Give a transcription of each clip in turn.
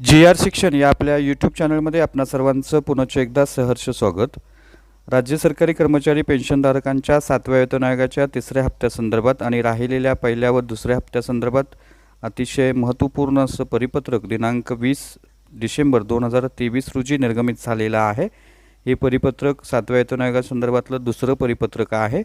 जी R शिक्षण या आपल्या यूट्यूब चॅनलमध्ये आपणा सर्वांचं पुनश्च एकदा सहर्ष स्वागत. राज्य सरकारी कर्मचारी पेन्शनधारकांच्या सातव्या वेतन आयोगाच्या तिसऱ्या हप्त्यासंदर्भात आणि राहिलेल्या पहिल्या व दुसऱ्या हप्त्यासंदर्भात अतिशय महत्त्वपूर्ण असं परिपत्रक दिनांक वीस डिसेंबर दोन हजार तेवीस रोजी निर्गमित झालेलं आहे. हे परिपत्रक सातव्या वेतन आयोगासंदर्भातलं दुसरं परिपत्रक आहे.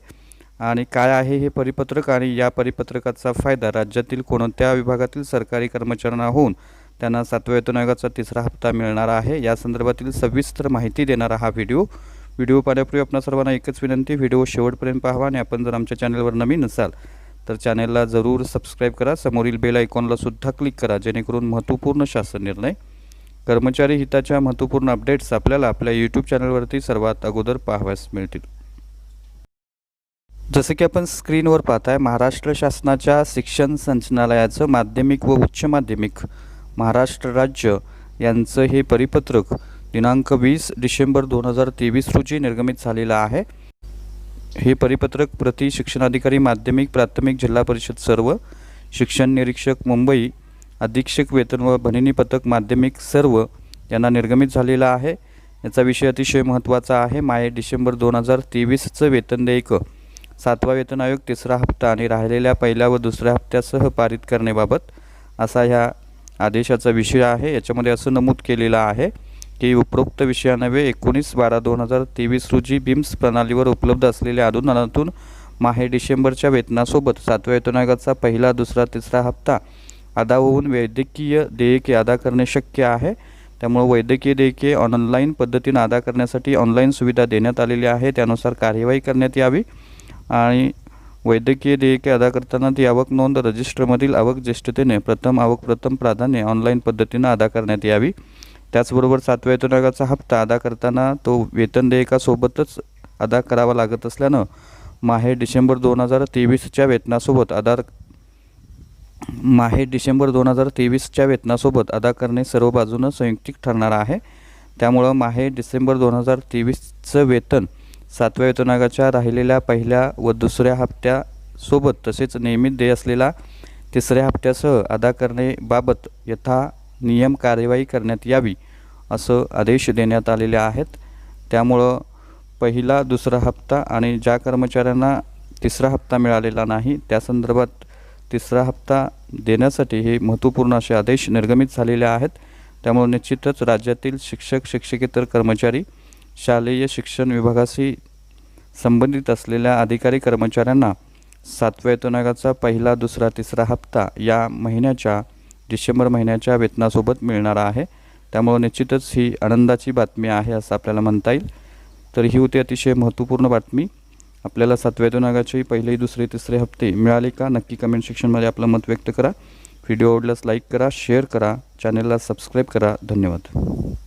आणि काय आहे हे परिपत्रक? आणि या परिपत्रकाचा फायदा राज्यातील कोणत्या विभागातील सरकारी कर्मचाऱ्यांना होऊन त्यांना सातव्या वेतन आयोगाचा तिसरा हप्ता मिळणार आहे. या संदर्भातील सविस्तर माहिती देणारा हा व्हिडिओ. व्हिडिओ पाहण्यापूर्वी आपणा सर्वांना एकच विनंती व्हिडिओ शेवटपर्यंत पाहावा आणि आपण जर आमच्या चॅनलवर नवीन असाल तर चॅनलला जरूर सबस्क्राईब करा. समोरील बेल आयकॉनला सुद्धा क्लिक करा जेणेकरून महत्त्वपूर्ण शासन निर्णय कर्मचारी हिताच्या महत्त्वपूर्ण अपडेट्स आपल्याला आपल्या यूट्यूब चॅनलवरती सर्वात अगोदर पाहाव्यास मिळतील. जसं की आपण स्क्रीनवर पाहताय महाराष्ट्र शासनाच्या शिक्षण संचालनालयाचं माध्यमिक व उच्च माध्यमिक महाराष्ट्र राज्य यांचं हे परिपत्रक दिनांक वीस डिसेंबर दोन हजार तेवीस रोजी निर्गमित झालेलं आहे. हे परिपत्रक प्रति शिक्षणाधिकारी माध्यमिक प्राथमिक जिल्हा परिषद सर्व शिक्षण निरीक्षक मुंबई अधीक्षक वेतन व भनिनी पथक माध्यमिक सर्व यांना निर्गमित झालेला आहे. याचा विषय अतिशय महत्त्वाचा आहे. माये डिसेंबर दोन हजार तेवीसचं वेतन देयक सातवा वेतन आयोग तिसरा हप्ता आणि राहिलेल्या पहिल्या व दुसऱ्या हप्त्यासह पारित करण्याबाबत असा ह्या आदेशाचा विषय आहे. याच्यामध्ये असं नमूद केलेलं आहे की उपरोक्त विषयानवे एकोणीस बारा दोन हजार तेवीस रोजी बिम्स प्रणालीवर उपलब्ध असलेल्या अनुदानातून माहे डिसेंबरच्या वेतनासोबत सातव्या वेतन आयोगाचा पहिला दुसरा तिसरा हप्ता अदा होऊन वैद्यकीय देयके अदा करणे शक्य आहे. त्यामुळे वैद्यकीय देयके ऑनलाईन पद्धतीनं अदा करण्यासाठी ऑनलाईन सुविधा देण्यात आलेली आहे त्यानुसार कार्यवाही करण्यात यावी आणि वैद्यकीय देयके अदा करताना ती आवक नोंद रजिस्टरमधील आवक ज्येष्ठतेने प्रथम आवक प्रथम प्राधान्य ऑनलाईन पद्धतीनं अदा करण्यात यावी. त्याचबरोबर सातव्या वेतनागाचा हप्ता अदा करताना तो वेतन देयकासोबतच अदा करावा लागत असल्यानं माहे डिसेंबर दोन हजार तेवीसच्या वेतनासोबत अदा माहे डिसेंबर दोन हजार तेवीसच्या वेतनासोबत अदा करणे सर्व बाजूनं संयुक्तिक ठरणार आहे. त्यामुळं माहे डिसेंबर दोन हजार तेवीसचं वेतन सातव्या वेतनागाच्या राहिलेल्या पहिल्या व दुसऱ्या हप्त्यासोबत तसेच नियमित देय असलेला तिसऱ्या हप्त्यासह अदा करणेबाबत यथा नियम कार्यवाही करण्यात यावी असं आदेश देण्यात आलेले आहेत. त्यामुळं पहिला दुसरा हप्ता आणि ज्या कर्मचाऱ्यांना तिसरा हप्ता मिळालेला नाही त्या संदर्भात तिसरा हप्ता देण्यासाठी हे महत्त्वपूर्ण असे आदेश निर्गमित झालेले आहेत. त्यामुळे निश्चितच राज्यातील शिक्षक शिक्षकेतर कर्मचारी शालेय शिक्षण विभागाशी संबंधित असलेल्या अधिकारी कर्मचाऱ्यांना सातव्या वेतनागाचा पहिला दुसरा तिसरा हप्ता या महिन्याच्या डिसेंबर महिन्याच्या वेतनासोबत मिळणारा आहे. त्यामुळं निश्चितच ही आनंदाची बातमी आहे असं आपल्याला म्हणता येईल. तर ही होती अतिशय महत्त्वपूर्ण बातमी. आपल्याला सातव्या वेतन पहिले दुसरे तिसरे हप्ते मिळाले का? नक्की कमेंट सेक्शनमध्ये आपलं मत व्यक्त करा. व्हिडिओ आवडल्यास लाईक करा शेअर करा. चॅनलला सबस्क्राईब करा. धन्यवाद.